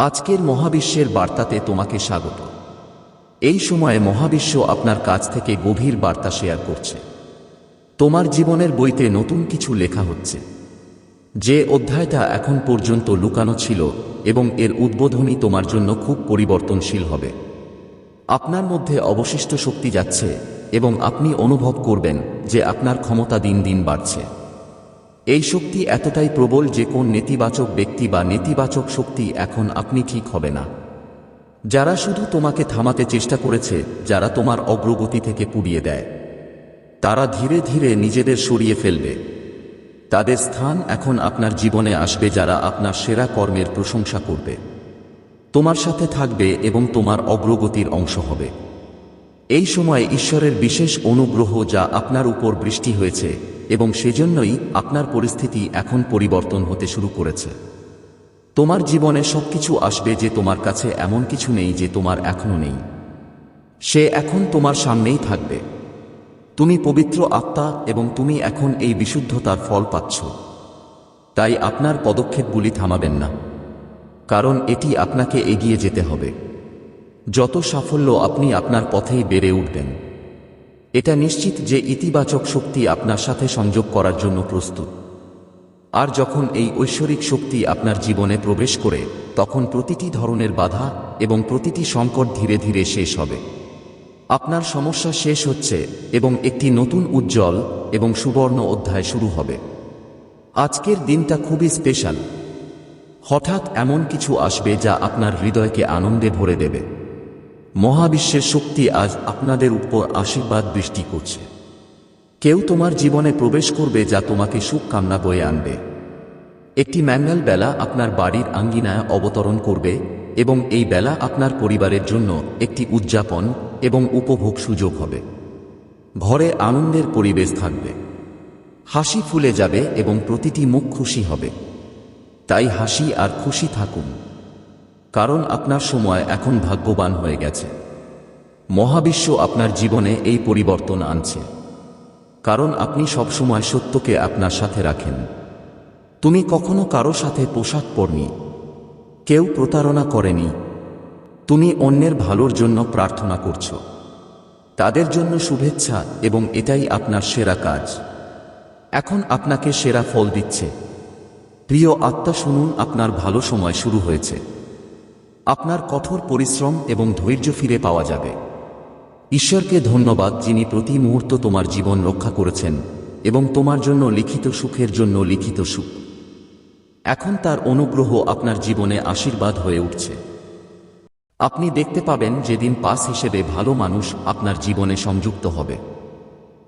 আজকের মহাবিশ্বের বার্তাতে তোমাকে স্বাগত। এই সময়ে মহাবিশ্ব আপনার কাছ থেকে গভীর বার্তা শেয়ার করছে। তোমার জীবনের বইতে নতুন কিছু লেখা হচ্ছে। যে অধ্যায়টা এখন পর্যন্ত লুকানো ছিল এবং এর উদ্বোধনী তোমার জন্য খুব পরিবর্তনশীল হবে। আপনার মধ্যে অবশিষ্ট শক্তি যাচ্ছে এবং আপনি অনুভব করবেন যে আপনার ক্ষমতা দিন দিন বাড়ছে। এই শক্তি এতটাই প্রবল যে কোন নেতিবাচক ব্যক্তি বা নেতিবাচক শক্তি এখন আপনি ঠিক হবে না। যারা শুধু তোমাকে থামাতে চেষ্টা করেছে, যারা তোমার অগ্রগতি থেকে পুড়িয়ে দেয়। তারা ধীরে ধীরে নিজেদের সরিয়ে ফেলবে। তাদের স্থান এখন আপনার জীবনে আসবে যারা আপনার সেরা কর্মের প্রশংসা করবে। তোমার সাথে থাকবে এবং তোমার অগ্রগতির অংশ হবে। এই সময়ে ঈশ্বরের বিশেষ অনুগ্রহ যা আপনার উপর বৃষ্টি হয়েছে এবং সেজন্যই আপনার পরিস্থিতি এখন পরিবর্তন হতে শুরু করেছে। তোমার জীবনে সবকিছু আসবে যে তোমার কাছে এমন কিছু নেই যে তোমার এখনও নেই। সে এখন তোমার সামনেই থাকবে। তুমি পবিত্র আত্মা এবং তুমি এখন এই বিশুদ্ধতার ফল পাচ্ছ। তাই আপনার পদক্ষেপগুলি থামাবেন না। কারণ এটি আপনাকে এগিয়ে যেতে হবে। যত সাফল্য আপনি আপনার পথেই বেড়ে উঠবেন। এটা নিশ্চিত যে ইতিবাচক শক্তি আপনার সাথে সংযোগ করার জন্য প্রস্তুত। আর যখন এই ঐশ্বরিক শক্তি আপনার জীবনে প্রবেশ করে, তখন প্রতিটি ধরনের বাধা এবং প্রতিটি সংকট ধীরে ধীরে শেষ হবে। আপনার সমস্যা শেষ হচ্ছে এবং একটি নতুন উজ্জ্বল এবং সুবর্ণ অধ্যায় শুরু হবে। আজকের দিনটা খুবই স্পেশাল। হঠাৎ এমন কিছু আসবে যা আপনার হৃদয়কে আনন্দে ভরে দেবে। মহাবিশ্বের শক্তি আজ আপনাদের উপর আশীর্বাদ বৃষ্টি করছে। কেউ তোমার জীবনে প্রবেশ করবে যা তোমাকে সুখ কামনা বয়ে আনবে। একটি ম্যাঙ্গাল বেলা আপনার বাড়ির আঙ্গিনায় অবতরণ করবে এবং এই বেলা আপনার পরিবারের জন্য একটি উদযাপন এবং উপভোগ সুযোগ হবে। ঘরে আনন্দের পরিবেশ থাকবে। হাসি ফুলে যাবে এবং প্রতিটি মুখ খুশি হবে। তাই হাসি আর খুশি থাকুন। কারণ আপনার সময় এখন ভাগ্যবান হয়ে গেছে। মহাবিশ্ব আপনার জীবনে এই পরিবর্তন আনছে। কারণ আপনি সবসময় সত্যকে আপনার সাথে রাখেন। তুমি কখনো কারও সাথে পোশাক পরনি, কেউ প্রতারণা করেনি, তুমি অন্যের ভালোর জন্য প্রার্থনা করছ। তাদের জন্য শুভেচ্ছা এবং এটাই আপনার সেরা কাজ। এখন আপনাকে সেরা ফল দিচ্ছে। প্রিয় আত্মা, শুনুন, আপনার ভালো সময় শুরু হয়েছে। আপনার কঠোর পরিশ্রম এবং ধৈর্য ফিরে পাওয়া যাবে। ঈশ্বরকে ধন্যবাদ যিনি প্রতি মুহূর্ত তোমার জীবন রক্ষা করেছেন এবং তোমার জন্য লিখিত সুখের জন্য লিখিত সুখ। এখন তার অনুগ্রহ আপনার জীবনে আশীর্বাদ হয়ে উঠছে। আপনি দেখতে পাবেন যেদিন পাস হিসেবে ভালো মানুষ আপনার জীবনে সংযুক্ত হবে।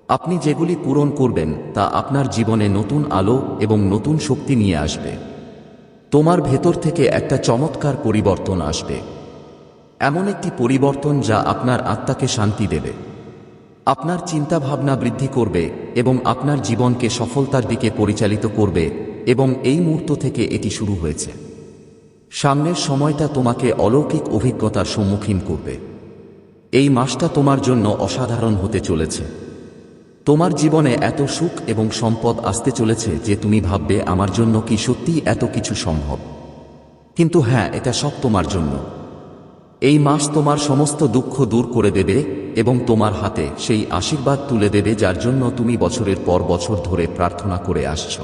আপনি যেগুলি পূরণ করবেন তা আপনার জীবনে নতুন আলো এবং নতুন শক্তি নিয়ে আসবে। তোমার ভেতর থেকে একটা চমৎকার পরিবর্তন আসবে। এমন একটি পরিবর্তন যা আপনার আত্মাকে শান্তি দেবে। আপনার চিন্তাভাবনা বৃদ্ধি করবে এবং আপনার জীবনকে সফলতার দিকে পরিচালিত করবে এবং এই মুহূর্ত থেকে এটি শুরু হয়েছে। সামনের সময়টা তোমাকে অলৌকিক অভিজ্ঞতার সম্মুখীন করবে। এই মাসটা তোমার জন্য অসাধারণ হতে চলেছে। তোমার জীবনে এত সুখ এবং সম্পদ আসতে চলেছে যে তুমি ভাববে আমার জন্য কি সত্যিই এত কিছু সম্ভব। কিন্তু হ্যাঁ এটা সব তোমার জন্য। এই মাস তোমার সমস্ত দুঃখ দূর করে দেবে এবং তোমার হাতে সেই আশীর্বাদ তুলে দেবে যার জন্য তুমি বছরের পর বছর ধরে প্রার্থনা করে আসছ।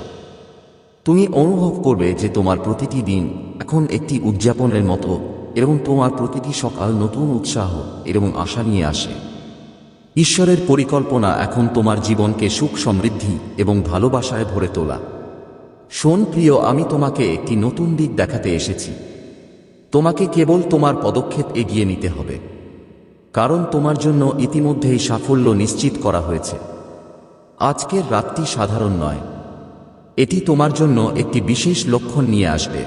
তুমি অনুভব করবে যে তোমার প্রতিটি দিন এখন একটি উদযাপনের মতো এবং তোমার প্রতিটি সকাল নতুন উৎসাহ এবং আশা নিয়ে আসে। ঈশ্বরের পরিকল্পনা এখন তোমার জীবনকে সুখ সমৃদ্ধি এবং ভালোবাসায় ভরে তোলা। শোন প্রিয়, আমি তোমাকে একটি নতুন দিক দেখাতে এসেছি। তোমাকে কেবল তোমার পদক্ষেপ এগিয়ে নিতে হবে। কারণ তোমার জন্য ইতিমধ্যেই সাফল্য নিশ্চিত করা হয়েছে। আজকের রাতটি সাধারণ নয়। এটি তোমার জন্য একটি বিশেষ লক্ষণ নিয়ে আসবে।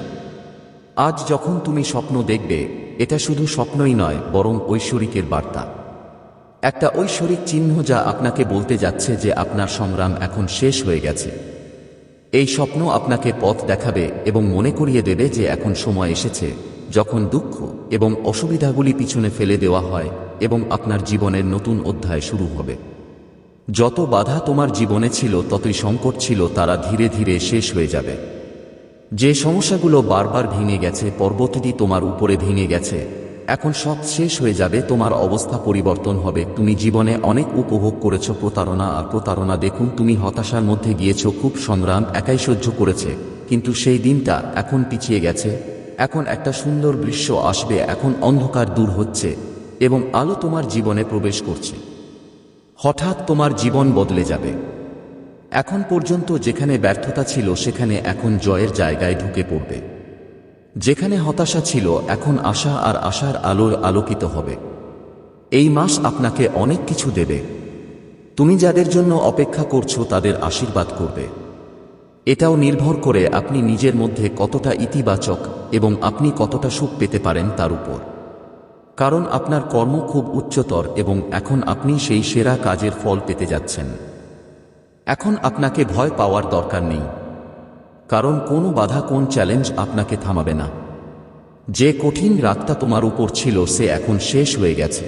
আজ যখন তুমি স্বপ্ন দেখবে, এটা শুধু স্বপ্নই নয়, বরং ঐশ্বরিকের বার্তা। একটা ঐশ্বরিক চিহ্ন যা আপনাকে বলতে যাচ্ছে যে আপনার সংগ্রাম এখন শেষ হয়ে গেছে। এই স্বপ্ন আপনাকে পথ দেখাবে এবং মনে করিয়ে দেবে যে এখন সময় এসেছে, যখন দুঃখ এবং অসুবিধাগুলি পিছনে ফেলে দেওয়া হয় এবং আপনার জীবনের নতুন অধ্যায় শুরু হবে। যত বাধা তোমার জীবনে ছিল, ততই সংকট ছিল, তারা ধীরে ধীরে শেষ হয়ে যাবে। যে সমস্যাগুলো বারবার ভেঙে গেছে, পর্বতটি তোমার উপরে ভেঙে গেছে এখন সব শেষ হয়ে যাবে, তোমার অবস্থা পরিবর্তন হবে। তুমি জীবনে অনেক উপভোগ করেছ, প্রতারণা আর প্রতারণা। দেখুন, তুমি হতাশার মধ্যে গিয়েছ, খুব সংগ্রাম, একাই সহ্য করেছে। কিন্তু সেই দিনটা এখন পিছিয়ে গেছে। এখন একটা সুন্দর দৃশ্য আসবে, এখন অন্ধকার দূর হচ্ছে এবং আলো তোমার জীবনে প্রবেশ করছে। হঠাৎ তোমার জীবন বদলে যাবে। এখন পর্যন্ত যেখানে ব্যর্থতা ছিল, সেখানে এখন জয়ের জায়গায় ঢুকে পড়বে। যেখানে হতাশা ছিল, এখন আশা আর আশার আলোর আলোকিত হবে। এই মাস আপনাকে অনেক কিছু দেবে। তুমি যাদের জন্য অপেক্ষা করছ, তাদের আশীর্বাদ করবে। এটাও নির্ভর করে আপনি নিজের মধ্যে কতটা ইতিবাচক এবং আপনি কতটা সুখ পেতে পারেন তার উপর। কারণ আপনার কর্ম খুব উচ্চতর এবং এখন আপনি সেই সেরা কাজের ফল পেতে যাচ্ছেন। এখন আপনাকে ভয় পাওয়ার দরকার নেই। কারণ কোনো বাধা কোন চ্যালেঞ্জ আপনাকে থামাবে না। যে কঠিন রাতটা তোমার উপর ছিল, সে এখন শেষ হয়ে গেছে।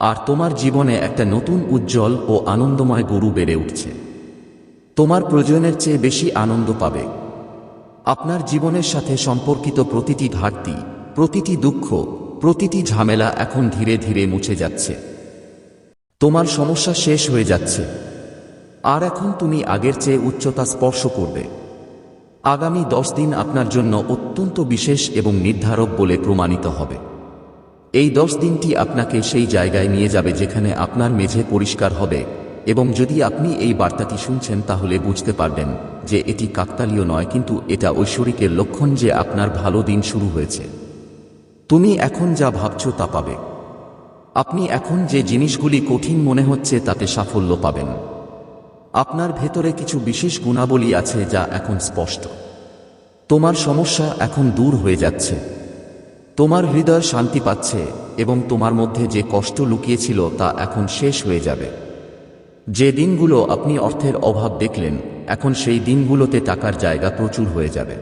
আর তোমার জীবনে একটা নতুন উজ্জ্বল ও আনন্দময় গরু বেড়ে উঠছে। তোমার প্রয়োজনের চেয়ে বেশি আনন্দ পাবে। আপনার জীবনের সাথে সম্পর্কিত প্রতিটি ঘাটতি, প্রতিটি দুঃখ, প্রতিটি ঝামেলা এখন ধীরে ধীরে মুছে যাচ্ছে। তোমার সমস্যা শেষ হয়ে যাচ্ছে। আর এখন তুমি আগের চেয়ে উচ্চতা স্পর্শ করবে। আগামী দশ দিন আপনার জন্য অত্যন্ত বিশেষ এবং নির্ধারক বলে প্রমাণিত হবে। এই দশ দিনটি আপনাকে সেই জায়গায় নিয়ে যাবে যেখানে আপনার মেঝে পরিষ্কার হবে এবং যদি আপনি এই বার্তাটি শুনছেন তাহলে বুঝতে পারবেন যে এটি কাকতালীয় নয়, কিন্তু এটা ঐশ্বরিকের লক্ষণ যে আপনার ভালো দিন শুরু হয়েছে। তুমি এখন যা ভাবছ তা পাবে। আপনি এখন যে জিনিসগুলি কঠিন মনে হচ্ছে তাতে সাফল্য পাবেন। আপনার ভেতরে কিছু বিশেষ গুণাবলী আছে যা এখন স্পষ্ট। তোমার সমস্যা এখন দূর হয়ে যাচ্ছে। তোমার হৃদয় শান্তি পাচ্ছে এবং তোমার মধ্যে যে কষ্ট লুকিয়েছিল তা এখন শেষ হয়ে যাবে। যে দিনগুলো আপনি অর্থের অভাব দেখলেন, এখন সেই দিনগুলোতে টাকার জায়গা প্রচুর হয়ে যাবে।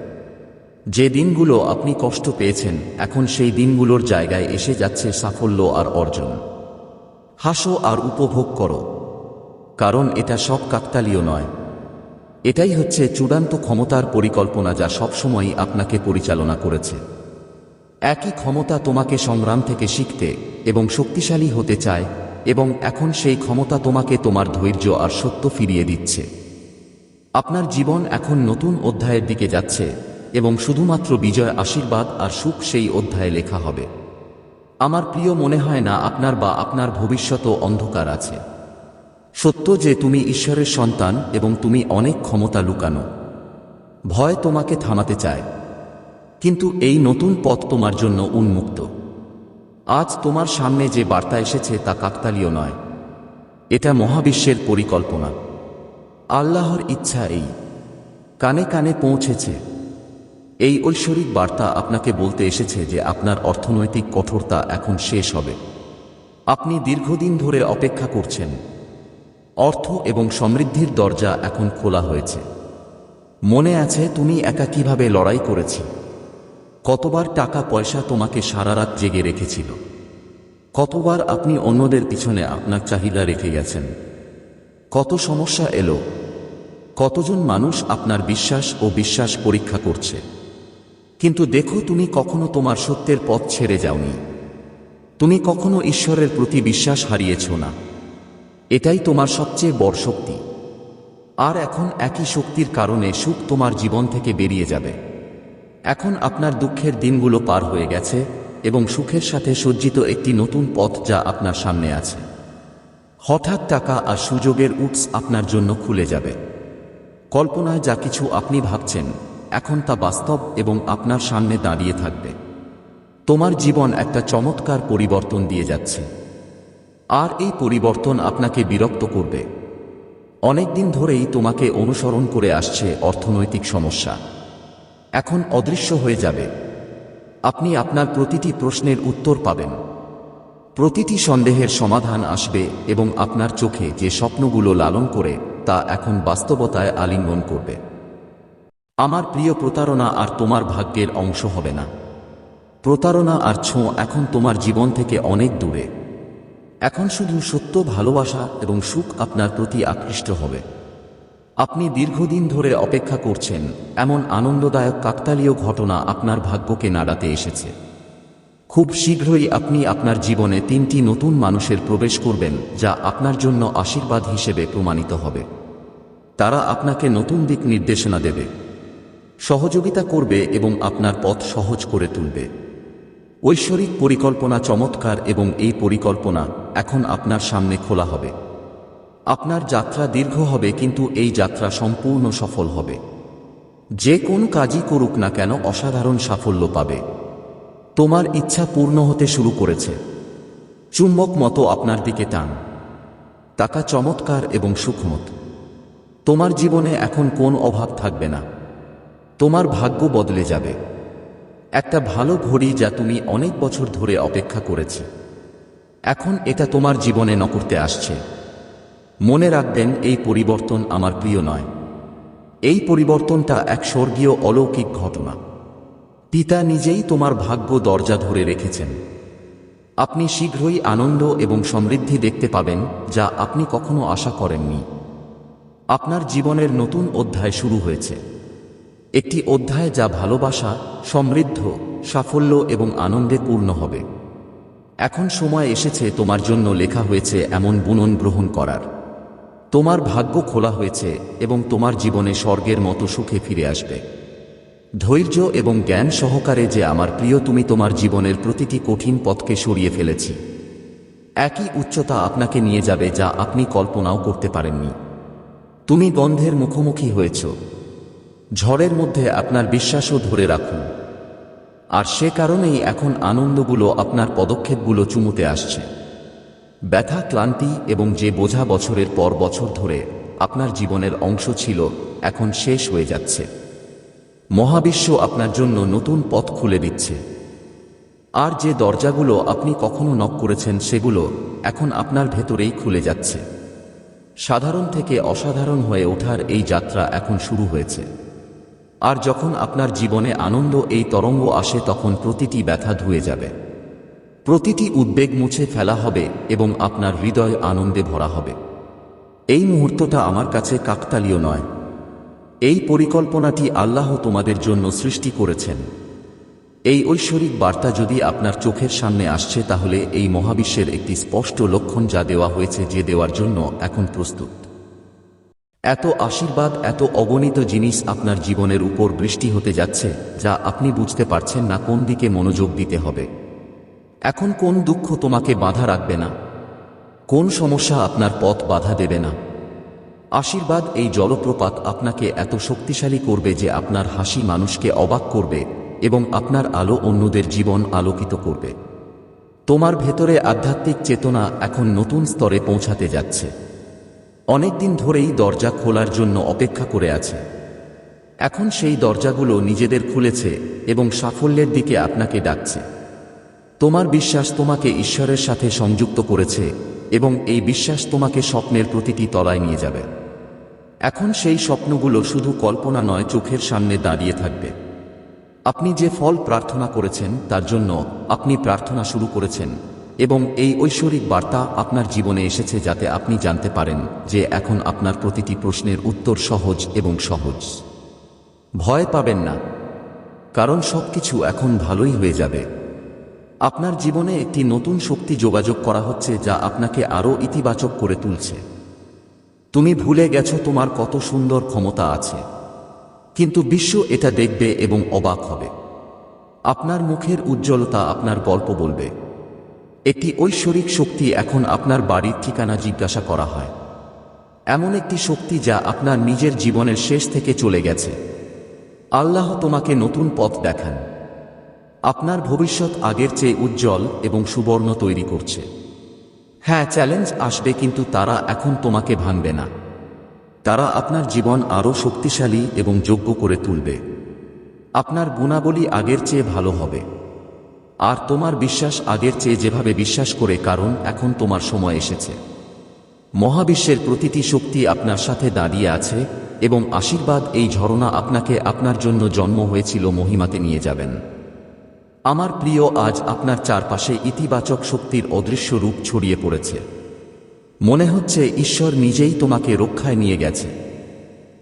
যে দিনগুলো আপনি কষ্ট পেয়েছেন, এখন সেই দিনগুলোর জায়গায় এসে যাচ্ছে সাফল্য আর অর্জন। হাসো আর উপভোগ করো। কারণ এটা সব কাকতালীয় নয়। এটাই হচ্ছে চূড়ান্ত ক্ষমতার পরিকল্পনা যা সবসময়ই আপনাকে পরিচালনা করেছে। একই ক্ষমতা তোমাকে সংগ্রাম থেকে শিখতে এবং শক্তিশালী হতে চায় এবং এখন সেই ক্ষমতা তোমাকে তোমার ধৈর্য আর সত্য ফিরিয়ে দিচ্ছে। আপনার জীবন এখন নতুন অধ্যায়ের দিকে যাচ্ছে এবং শুধুমাত্র বিজয়, আশীর্বাদ আর সুখ সেই অধ্যায়ে লেখা হবে। আমার প্রিয় মনে হয় না আপনার বা আপনার ভবিষ্যতও অন্ধকার আছে। সত্য যে তুমি ঈশ্বরের সন্তান এবং তুমি অনেক ক্ষমতা লুকানো। ভয় তোমাকে থামাতে চায়। কিন্তু এই নতুন পথ তোমার জন্য উন্মুক্ত। আজ তোমার সামনে যে বার্তা এসেছে তা কাকতালীয় নয়। এটা মহাবিশ্বের পরিকল্পনা। আল্লাহর ইচ্ছা এই। কানে কানে পৌঁছেছে। এই ঐশ্বরিক বার্তা আপনাকে বলতে এসেছে যে আপনার অর্থনৈতিক কঠোরতা এখন শেষ হবে। আপনি দীর্ঘদিন ধরে অপেক্ষা করছেন। অর্থ এবং সমৃদ্ধির দরজা এখন খোলা হয়েছে। মনে আছে তুমি একা কীভাবে লড়াই করেছি? কতবার টাকা পয়সা তোমাকে সারা রাত জেগে রেখেছিল? কতবার আপনি অন্যদের পিছনে আপনার চাহিদা রেখে গেছেন? কত সমস্যা এলো? কতজন মানুষ আপনার বিশ্বাস ও বিশ্বাস পরীক্ষা করছে? কিন্তু দেখো তুমি কখনো তোমার সত্যের পথ ছেড়ে যাওনি। তুমি কখনো ঈশ্বরের প্রতি বিশ্বাস হারিয়েছ না। এটাই তোমার সবচেয়ে বড় শক্তি। আর এখন একই শক্তির কারণে সুখ তোমার জীবন থেকে বেরিয়ে যাবে। এখন আপনার দুঃখের দিনগুলো পার হয়ে গেছে এবং সুখের সাথে সজ্জিত একটি নতুন পথ যা আপনার সামনে আছে। হঠাৎ টাকা আর সুযোগের উৎস আপনার জন্য খুলে যাবে। কল্পনায় যা কিছু আপনি ভাবছেন, এখন তা বাস্তব এবং আপনার সামনে দাঁড়িয়ে থাকবে। তোমার জীবন একটা চমৎকার পরিবর্তন দিয়ে যাচ্ছে। আর এই পরিবর্তন আপনাকে বিরক্ত করবে। অনেকদিন ধরেই তোমাকে অনুসরণ করে আসছে অর্থনৈতিক সমস্যা। এখন অদৃশ্য হয়ে যাবে। আপনি আপনার প্রতিটি প্রশ্নের উত্তর পাবেন। প্রতিটি সন্দেহের সমাধান আসবে এবং আপনার চোখে যে স্বপ্নগুলো লালন করে তা এখন বাস্তবতায় আলিঙ্গন করবে। আমার প্রিয় প্রতারণা আর তোমার ভাগ্যের অংশ হবে না। প্রতারণা আর ছোঁ এখন তোমার জীবন থেকে অনেক দূরে। এখন শুধু সত্য, ভালোবাসা এবং সুখ আপনার প্রতি আকৃষ্ট হবে। আপনি দীর্ঘদিন ধরে অপেক্ষা করছেন, এমন আনন্দদায়ক কাকতালীয় ঘটনা আপনার ভাগ্যকে নাড়াতে এসেছে। খুব শীঘ্রই আপনি আপনার জীবনে তিনটি নতুন মানুষের প্রবেশ করবেন, যা আপনার জন্য আশীর্বাদ হিসেবে প্রমাণিত হবে। তারা আপনাকে নতুন দিক নির্দেশনা দেবে। সহযোগিতা করবে এবং আপনার পথ সহজ করে তুলবে। ঐশ্বরিক পরিকল্পনা চমৎকার এবং এই পরিকল্পনা এখন আপনার সামনে খোলা হবে। আপনার যাত্রা দীর্ঘ হবে কিন্তু এই যাত্রা সম্পূর্ণ সফল হবে। যে কোন কাজই করুক না কেন অসাধারণ সাফল্য পাবে। তোমার ইচ্ছা পূর্ণ হতে শুরু করেছে। চুম্বক মতো আপনার দিকে টান। টাকা চমৎকার এবং সুখমত। তোমার জীবনে এখন কোন অভাব থাকবে না। তোমার ভাগ্য বদলে যাবে। একটা ভালো ঘড়ি যা তুমি অনেক বছর ধরে অপেক্ষা করেছে। এখন এটা তোমার জীবনে নকরতে আসছে। মনে রাখবেন, এই পরিবর্তন আমার প্রিয় নয়। এই পরিবর্তনটা এক স্বর্গীয় অলৌকিক ঘটনা। পিতা নিজেই তোমার ভাগ্য দরজা ধরে রেখেছেন। আপনি শীঘ্রই আনন্দ এবং সমৃদ্ধি দেখতে পাবেন, যা আপনি কখনো আশা করেননি। আপনার জীবনের নতুন অধ্যায় শুরু হয়েছে। একটি অধ্যায় যা ভালোবাসা, সমৃদ্ধ, সাফল্য এবং আনন্দে পূর্ণ হবে। এখন সময় এসেছে তোমার জন্য লেখা হয়েছে এমন বুনন গ্রহণ করার। তোমার ভাগ্য খোলা হয়েছে এবং তোমার জীবনে স্বর্গের মতো সুখে ফিরে আসবে। ধৈর্য এবং জ্ঞান সহকারে যে আমার প্রিয়, তুমি তোমার জীবনের প্রতিটি কঠিন পথকে সরিয়ে ফেলেছি। একই উচ্চতা আপনাকে নিয়ে যাবে যা আপনি কল্পনাও করতে পারেননি। তুমি গন্ধের মুখোমুখি হয়েছ। ঝড়ের মধ্যে আপনার বিশ্বাসও ধরে রাখুন। আর সে কারণেই এখন আনন্দগুলো আপনার পদক্ষেপগুলো চুমুতে আসছে। ব্যথা, ক্লান্তি এবং যে বোঝা বছরের পর বছর ধরে আপনার জীবনের অংশ ছিল, এখন শেষ হয়ে যাচ্ছে। মহাবিশ্ব আপনার জন্য নতুন পথ খুলে দিচ্ছে। আর যে দরজাগুলো আপনি কখনো নক করেছেন সেগুলো এখন আপনার ভেতরেই খুলে যাচ্ছে। সাধারণ থেকে অসাধারণ হয়ে ওঠার এই যাত্রা এখন শুরু হয়েছে। আর যখন আপনার জীবনে আনন্দ এই তরঙ্গ আসে তখন প্রতিটি ব্যথা ধুয়ে যাবে। প্রতিটি উদ্বেগ মুছে ফেলা হবে এবং আপনার হৃদয় আনন্দে ভরা হবে। এই মুহূর্তটা আমার কাছে কাকতালীয় নয়। এই পরিকল্পনাটি আল্লাহ তোমাদের জন্য সৃষ্টি করেছেন। এই ঐশ্বরিক বার্তা যদি আপনার চোখের সামনে আসছে তাহলে এই মহাবিশ্বের একটি স্পষ্ট লক্ষণ যা দেওয়া হয়েছে যে দেওয়ার জন্য এখন প্রস্তুত। এত আশীর্বাদ, এত অগণিত জিনিস আপনার জীবনের উপর বৃষ্টি হতে যাচ্ছে, যা আপনি বুঝতে পারছেন না কোন দিকে মনোযোগ দিতে হবে। এখন কোন দুঃখ তোমাকে বাধা রাখবে না? কোন সমস্যা আপনার পথ বাধা দেবে না? আশীর্বাদ এই জলপ্রপাত আপনাকে এত শক্তিশালী করবে যে আপনার হাসি মানুষকে অবাক করবে এবং আপনার আলো অন্যদের জীবন আলোকিত করবে। তোমার ভেতরে আধ্যাত্মিক চেতনা এখন নতুন স্তরে পৌঁছাতে যাচ্ছে। অনেকদিন ধরেই দরজা খোলার জন্য অপেক্ষা করে আছে। এখন সেই দরজাগুলো নিজেদের খুলেছে এবং সাফল্যের দিকে আপনাকে ডাকছে। তোমার বিশ্বাস তোমাকে ঈশ্বরের সাথে সংযুক্ত করেছে এবং এই বিশ্বাস তোমাকে স্বপ্নের প্রতিটি তলায় নিয়ে যাবে। এখন সেই স্বপ্নগুলো শুধু কল্পনা নয়, চোখের সামনে দাঁড়িয়ে থাকবে। আপনি যে ফল প্রার্থনা করেছেন, তার জন্য আপনি প্রার্থনা শুরু করেছেন। এবং এই ঐশ্বরিক বার্তা আপনার জীবনে এসেছে যাতে আপনি জানতে পারেন যে এখন আপনার প্রতিটি প্রশ্নের উত্তর সহজ এবং সহজ। ভয় পাবেন না। কারণ সবকিছু এখন ভালোই হয়ে যাবে। আপনার জীবনে একটি নতুন শক্তি যোগাযোগ করা হচ্ছে যা আপনাকে আরও ইতিবাচক করে তুলছে। তুমি ভুলে গেছো তোমার কত সুন্দর ক্ষমতা আছে। কিন্তু বিশ্ব এটা দেখবে এবং অবাক হবে। আপনার মুখের উজ্জ্বলতা আপনার গল্প বলবে। একটি ঐশ্বরিক শক্তি এখন আপনার বাড়ির ঠিকানা জিজ্ঞাসা করা হয়। এমন একটি শক্তি যা আপনার নিজের জীবনের শেষ থেকে চলে গেছে। আল্লাহ তোমাকে নতুন পথ দেখান। আপনার ভবিষ্যৎ আগের চেয়ে উজ্জ্বল এবং সুবর্ণ তৈরি করছে। হ্যাঁ চ্যালেঞ্জ আসবে কিন্তু তারা এখন তোমাকে ভাঙবে না। তারা আপনার জীবন আরও শক্তিশালী এবং যোগ্য করে তুলবে। আপনার গুণাবলী আগের চেয়ে ভালো হবে। আর তোমার বিশ্বাস আগের চেয়ে যেভাবে বিশ্বাস করে, কারণ এখন তোমার সময় এসেছে। মহাবিশ্বের প্রতিটি শক্তি আপনার সাথে দাঁড়িয়ে আছে, এবং আশীর্বাদ এই ঝরনা আপনাকে আপনার জন্য জন্ম হয়েছিল মহিমাতে নিয়ে যাবেন। আমার প্রিয়, আজ আপনার চারপাশে ইতিবাচক শক্তির অদৃশ্য রূপ ছড়িয়ে পড়েছে। মনে হচ্ছে ঈশ্বর নিজেই তোমাকে রক্ষায় নিয়ে গেছে।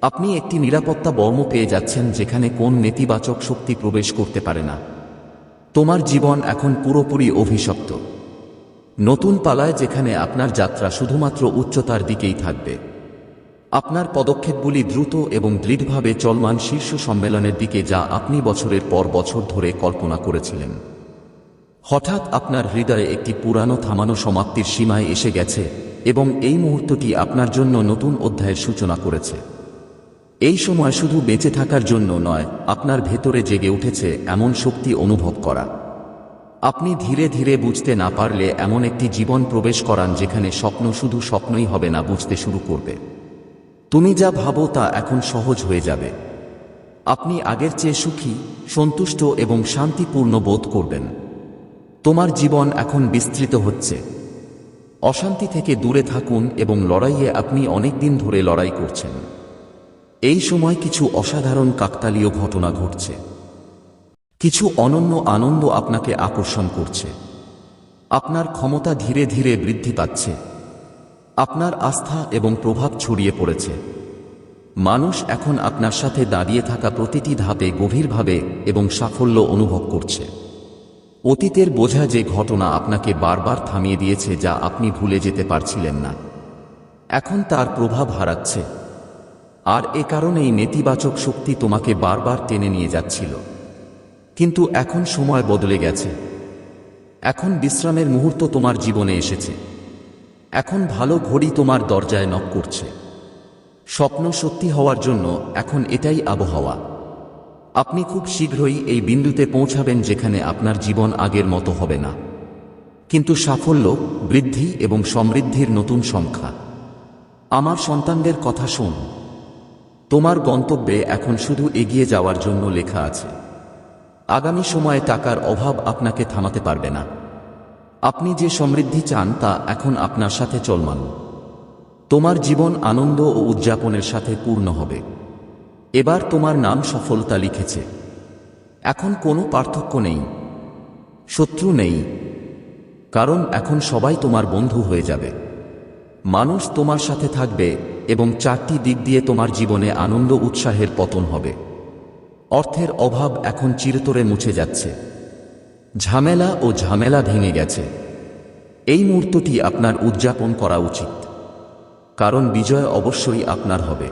আপনি একটি নিরাপত্তা বর্ম পেয়ে যাচ্ছেন, যেখানে কোন নেতিবাচক শক্তি প্রবেশ করতে পারে না। তোমার জীবন এখন পুরোপুরি অভিশপ্ত। নতুন পালায় যেখানে আপনার যাত্রা শুধুমাত্র উচ্চতার দিকেই থাকবে। আপনার পদক্ষেপগুলি দ্রুত এবং দৃঢ়ভাবে চলমান শীর্ষ সম্মেলনের দিকে যা আপনি বছরের পর বছর ধরে কল্পনা করেছিলেন। হঠাৎ আপনার হৃদয়ে একটি পুরানো থামানো সমাপ্তির সীমায় এসে গেছে এবং এই মুহূর্তটি আপনার জন্য নতুন অধ্যায়ের সূচনা করেছে। এই সময় শুধু বেঁচে থাকার জন্য নয়, আপনার ভেতরে জেগে উঠেছে এমন শক্তি অনুভব করা। আপনি ধীরে ধীরে বুঝতে না পারলে এমন একটি জীবন প্রবেশ করান যেখানে স্বপ্ন শুধু স্বপ্নই হবে না, বুঝতে শুরু করবে। তুমি যা ভাবো তা এখন সহজ হয়ে যাবে। আপনি আগের চেয়ে সুখী, সন্তুষ্ট এবং শান্তিপূর্ণ বোধ করবেন। তোমার জীবন এখন বিস্তৃত হচ্ছে। অশান্তি থেকে দূরে থাকুন এবং লড়াইয়ে আপনি অনেক দিন ধরে লড়াই করছেন। এই সময় কিছু অসাধারণ কাকতালীয় ঘটনা ঘটছে। কিছু অনন্য আনন্দ আপনাকে আকর্ষণ করছে। আপনার ক্ষমতা ধীরে ধীরে বৃদ্ধি পাচ্ছে। আপনার আস্থা এবং প্রভাব ছড়িয়ে পড়েছে। মানুষ এখন আপনার সাথে দাঁড়িয়ে থাকা প্রতিটি ধাপে গভীরভাবে এবং সাফল্য অনুভব করছে। অতীতের বোঝা যে ঘটনা আপনাকে বারবার থামিয়ে দিয়েছে যা আপনি ভুলে যেতে পারছিলেন না। এখন তার প্রভাব হারাচ্ছে। আর এ কারণেই নেতিবাচক শক্তি তোমাকে বারবার টেনে নিয়ে যাচ্ছিল। কিন্তু এখন সময় বদলে গেছে। এখন বিশ্রামের মুহূর্ত তোমার জীবনে এসেছে। এখন ভালো ঘড়ি তোমার দরজায় নক করছে। স্বপ্ন সত্যি হওয়ার জন্য এখন এটাই আবহাওয়া। আপনি খুব শীঘ্রই এই বিন্দুতে পৌঁছাবেন যেখানে আপনার জীবন আগের মতো হবে না। কিন্তু সাফল্য, বৃদ্ধি এবং সমৃদ্ধির নতুন সংখ্যা। আমার সন্তানদের কথা শোন। তোমার গন্তব্যে এখন শুধু এগিয়ে যাওয়ার জন্য লেখা আছে। আগামী সময়ে টাকার অভাব আপনাকে থামাতে পারবে না। আপনি যে সমৃদ্ধি চান তা এখন আপনার সাথে চলমান। তোমার জীবন আনন্দ ও উদযাপনের সাথে পূর্ণ হবে। এবার তোমার নাম সফলতা লিখেছে। এখন কোনো পার্থক্য নেই। শত্রু নেই। কারণ এখন সবাই তোমার বন্ধু হয়ে যাবে। মানুষ তোমার সাথে থাকবে এবং চারটি দিক দিয়ে তোমার জীবনে আনন্দ উৎসাহের পতন হবে। অর্থের অভাব এখন চিরতরে মুছে যাচ্ছে। ঝামেলা ও ঝামেলা ভেঙে গেছে। এই মুহূর্তটি আপনার উদযাপন করা উচিত। কারণ বিজয় অবশ্যই আপনার হবে।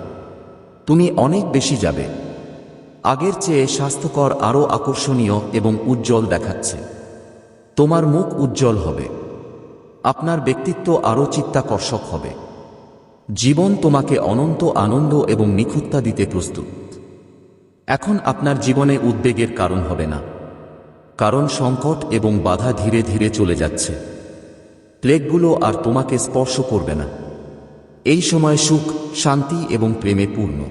তুমি অনেক বেশি যাবে। আগের চেয়ে স্বাস্থ্যকর, আরও আকর্ষণীয় এবং উজ্জ্বল দেখাচ্ছে। তোমার মুখ উজ্জ্বল হবে। আপনার ব্যক্তিত্ব আরও চিত্তাকর্ষক হবে। জীবন তোমাকে অনন্ত আনন্দ এবং নিখুঁততা দিতে প্রস্তুত। এখন আপনার জীবনে উদ্বেগের কারণ হবে না। কারণ সংকট এবং বাধা ধীরে ধীরে চলে যাচ্ছে। প্লেগগুলো আর তোমাকে স্পর্শ করবে না। এই সময় সুখ, শান্তি এবং প্রেমে পূর্ণ।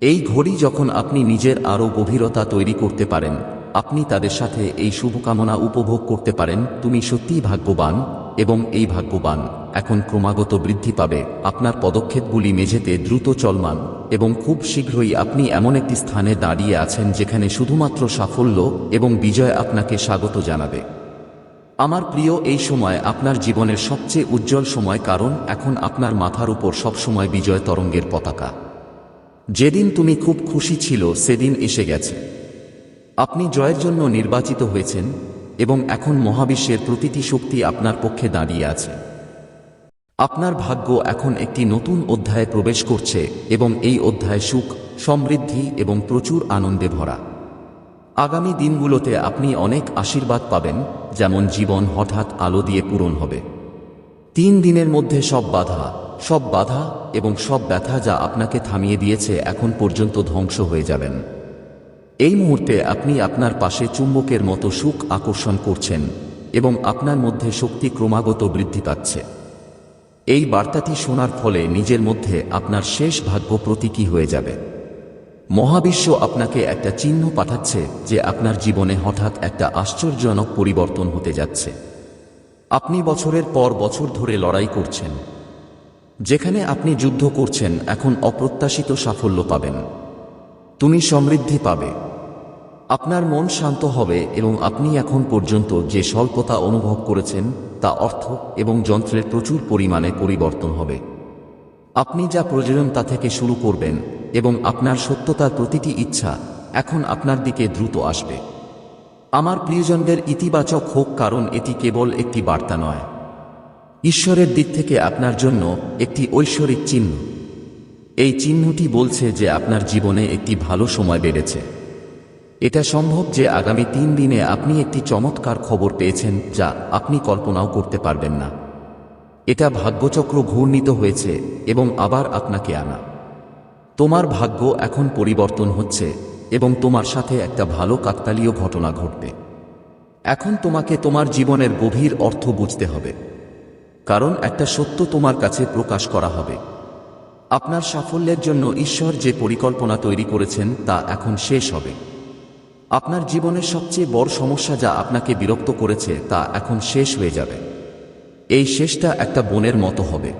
এই ঘড়ি যখন আপনি নিজের আরও গভীরতা তৈরি করতে পারেন, আপনি তাদের সাথে এই শুভকামনা উপভোগ করতে পারেন। তুমি সত্যিই ভাগ্যবান। এবং এই ভাগ্যবান, এখন ক্রমাগত বৃদ্ধি পাবে। আপনার পদক্ষেপগুলি মেঝেতে দ্রুত চলমান, এবং খুব শীঘ্রই আপনি এমন একটি স্থানে দাঁড়িয়ে আছেন যেখানে শুধুমাত্র সাফল্য এবং বিজয় আপনাকে স্বাগত জানাবে। আমার প্রিয়, এই সময় আপনার জীবনের সবচেয়ে উজ্জ্বল সময় কারণ এখন আপনার মাথার উপর সবসময় বিজয় তরঙ্গের পতাকা। যেদিন তুমি খুব খুশি ছিল, সেদিন এসে গেছে। আপনি জয়ের জন্য নির্বাচিত হয়েছেন এবং এখন মহাবিশ্বের প্রতিটি শক্তি আপনার পক্ষে দাঁড়িয়ে আছে। আপনার ভাগ্য এখন একটি নতুন অধ্যায়ে প্রবেশ করছে এবং এই অধ্যায় সুখ, সমৃদ্ধি এবং প্রচুর আনন্দে ভরা। আগামী দিনগুলোতে আপনি অনেক আশীর্বাদ পাবেন, যেমন জীবন হঠাৎ আলো দিয়ে পূরণ হবে। তিন দিনের মধ্যে সব বাধা সব বাধা এবং সব ব্যথা যা আপনাকে থামিয়ে দিয়েছে এখন পর্যন্ত ধ্বংস হয়ে যাবেন। এই মুহূর্তে আপনি আপনার পাশে চুম্বকের মতো সুখ আকর্ষণ করছেন এবং আপনার মধ্যে শক্তি ক্রমাগত বৃদ্ধি পাচ্ছে। এই বার্তাটি শোনার ফলে নিজের মধ্যে আপনার শেষ ভাগ্য প্রতীকী হয়ে যাবে। মহাবিশ্ব আপনাকে একটা চিহ্ন পাঠাচ্ছে যে আপনার জীবনে হঠাৎ একটা আশ্চর্যজনক পরিবর্তন হতে যাচ্ছে। আপনি বছরের পর বছর ধরে লড়াই করছেন। যেখানে আপনি যুদ্ধ করছেন, এখন অপ্রত্যাশিত সাফল্য পাবেন। তুমি সমৃদ্ধি পাবে। আপনার মন শান্ত হবে এবং আপনি এখন পর্যন্ত যে স্বল্পতা অনুভব করেছেন, তা অর্থ এবং যন্ত্রের প্রচুর পরিমাণে পরিবর্তন হবে। আপনি যা প্রয়োজন তা থেকে শুরু করবেন এবং আপনার সত্যতার প্রতিটি ইচ্ছা এখন আপনার দিকে দ্রুত আসবে। আমার প্রিয়জনদের ইতিবাচক হোক কারণ এটি কেবল একটি বার্তা নয়। ঈশ্বরের দিক থেকে আপনার জন্য একটি ঐশ্বরিক চিহ্ন। এই চিহ্নটি বলছে যে আপনার জীবনে একটি ভালো সময় বেড়েছে। এটা সম্ভব যে আগামী তিন দিনে আপনি একটি চমৎকার খবর পেয়েছেন যা আপনি কল্পনাও করতে পারবেন না। এটা ভাগ্যচক্র ঘূর্ণিত হয়েছে এবং আবার আপনাকে আনা। তোমার ভাগ্য এখন পরিবর্তন হচ্ছে এবং তোমার সাথে একটা ভালো কাকতালীয় ঘটনা ঘটবে। এখন তোমাকে তোমার জীবনের গভীর অর্থ বুঝতে হবে। কারণ একটা সত্য তোমার কাছে প্রকাশ করা হবে। আপনার সাফল্যের জন্য ঈশ্বর যে পরিকল্পনা তৈরি করেছেন তা এখন শেষ হবে। আপনার জীবনের সবচেয়ে বড় সমস্যা যা আপনাকে বিরক্ত করেছে তা এখন শেষ হয়ে যাবে। এই শেষটা একটা বোনের মতো হবে।